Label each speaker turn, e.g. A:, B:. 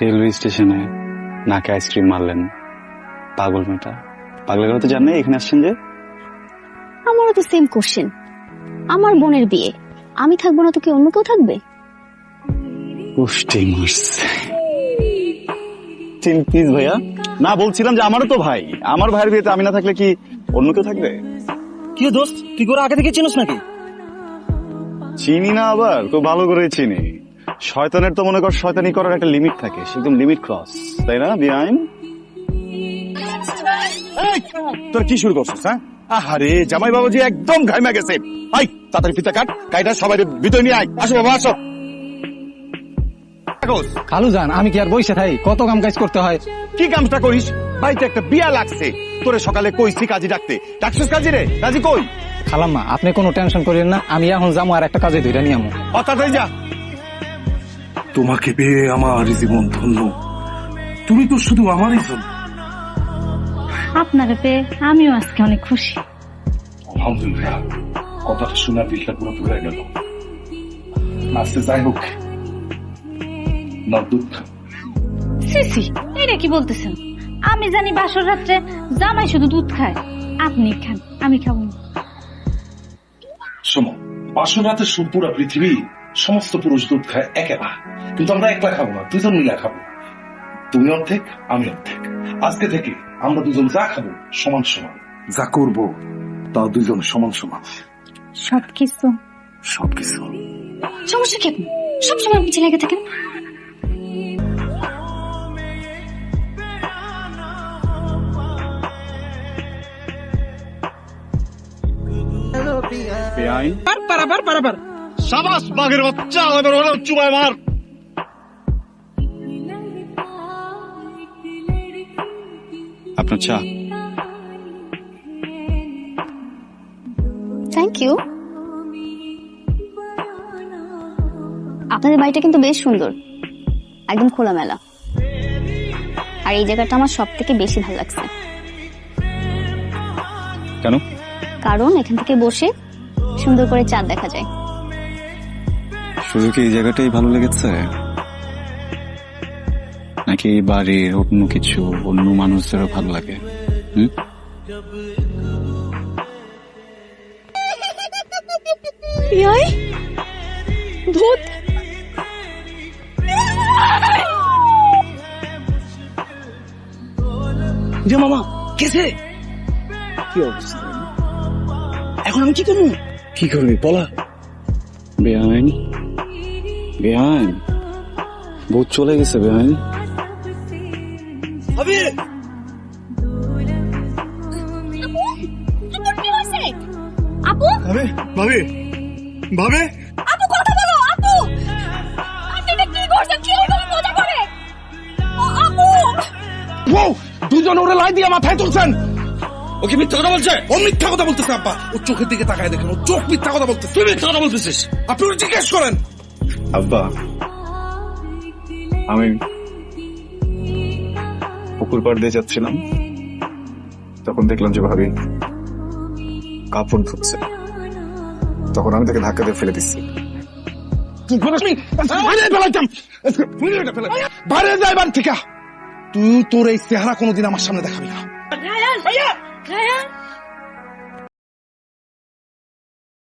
A: Railway স্টেশনে নাকে ice cream মারলেন পাগল মেয়েটা। পাগলের কথা তো জানেন এখানে আসছেন যে?
B: আমারও তো সেম কোশ্চেন আমার বোনের বিয়ে। আমি থাকব না তো কি অন্য কেউ থাকবে?
A: পুষ্টি প্লিজ ভাইয়া। না বলছিলাম যে আমারও তো ভাই। আমার ভাইয়ের বিয়েতে আমি না থাকলে কি অন্য কেউ থাকবে?
C: কি দোস্ত? তুই করে আগে থেকে চিনিস নাকি?
A: চিনি না আবার খুব ভালো করে চিনি। শয়তানের তো মনে কর শয়তানি করার একটা লিমিট থাকে। সে একদম লিমিট ক্রস তাই না? বিআইন
D: তোর কি শুরু করছিস হ্যাঁ? আহারে জামাই বাবাজি একদম ঘাইমা গেছে। আই তাড়াতাড়ি ফিতা কাট কাইটা সবাই ভিতরে নিয়ে আয়। আসো বাবা আসো।
E: খালু যান আমি কি আর বসে থাই? কত কাম কাজ করতে হয়?
D: কি কামটা করিস? বাড়িতে একটা বিয়া লাগছে। তোরে সকালে কইছি কাজী ডাকতে। ডাকছিস কাজী রে? কাজী কই?
E: খালাম্মা আপনি কোনো টেনশন করেন না আমি এখন যাব আর একটা কাজে ধরে নিয়ে আমো।
D: অর্থাৎ যা।
F: তোমাকে পেয়ে আমার জীবন ধন্য। তুমি তো শুধু আমারই জন্য।
G: আপনাকে পেয়ে আমিও আজকে অনেক খুশি।
F: আলহামদুলিল্লাহ কথাটা শোনার দিলটা পুরো পুরে গেল। আজকে যাই হোক
G: সিসি এটা কি বলতেছেন? আমি জানি বাসর রাত্রে জামাই শুধু দুধ খায়। আপনি খান আমি খাব
F: শোনো বাসর রাতে পুরো পৃথিবী সমস্ত পুরুষ দুধ খায় একেলা। কিন্তু আমরা একলা খাব না দুজন মিলে খাব। তুমি অর্ধেক আমি অর্ধেক। আজকে থেকে আমরা দুজন যা খাব সমান সমান। যা করব তা দুজন সমান সমান।
G: সবকিছু।
F: সবকিছু।
B: সমস্যা কি? সবসময় পিছিয়ে লেগে থাকেন
A: বিআইন।
C: পারাবার পারাবার
D: সাবাস বাঘের বাচ্চা এবার হলো চুমায় মার।
A: আপনার চা।
B: থ্যাংক ইউ আপনাদের বাড়িটা কিন্তু বেশ সুন্দর। একদম খোলামেলা। আর এই জায়গাটা আমার সব থেকে বেশি ভালো লাগছে।
A: কেন?
B: কারণ এখান থেকে বসে সুন্দর করে চাঁদ দেখা যায়।
A: শুধু কি এই জায়গাটাই ভালো লেগেছে? নাকি এই বাড়ির অন্য কিছু অন্য মানুষদেরও ভালো লাগে? হুম?
B: ভূত
C: যে মামা কেসে কি অবস্থা? এখন আমি কি করব?
A: কি করবি? বলা। বেআইন বেআইন বহুত চলে গেছে বেআইন
C: হবে
B: আপু?
D: ভাবে ভাবে ভাবে
B: আপু কথা বলো আপু! আপনি কি করছেন? কি এরকম মজা করে। আপু!
F: ও দুজন ওরে লাই দিয়ে মাথায় তুলছেন। ও কি মিথ্যা কথা বলছে? ও মিথ্যা কথা বলতেছে আব্বা। ও চোখের দিকে তাকায় দেখেন ও চোখ মিথ্যা কথা বলতেছে। তুই মিথ্যা কথা বলতেছিস। আপনি জিজ্ঞেস করেন।
A: আব্বা আমি পুকুর পাড় দিয়ে যাচ্ছিলাম। তখন দেখলাম যে ভাবি কাপড় ধুচ্ছে। তখন আমি তাকে ধাক্কা দিয়ে ফেলে দিচ্ছি।
F: তুই বলিস নি? বাইরে ফেলাইতাম বাইরে যাই বাড়ি থেকে। তুই তোর এই চেহারা কোনোদিন আমার সামনে দেখাবি না।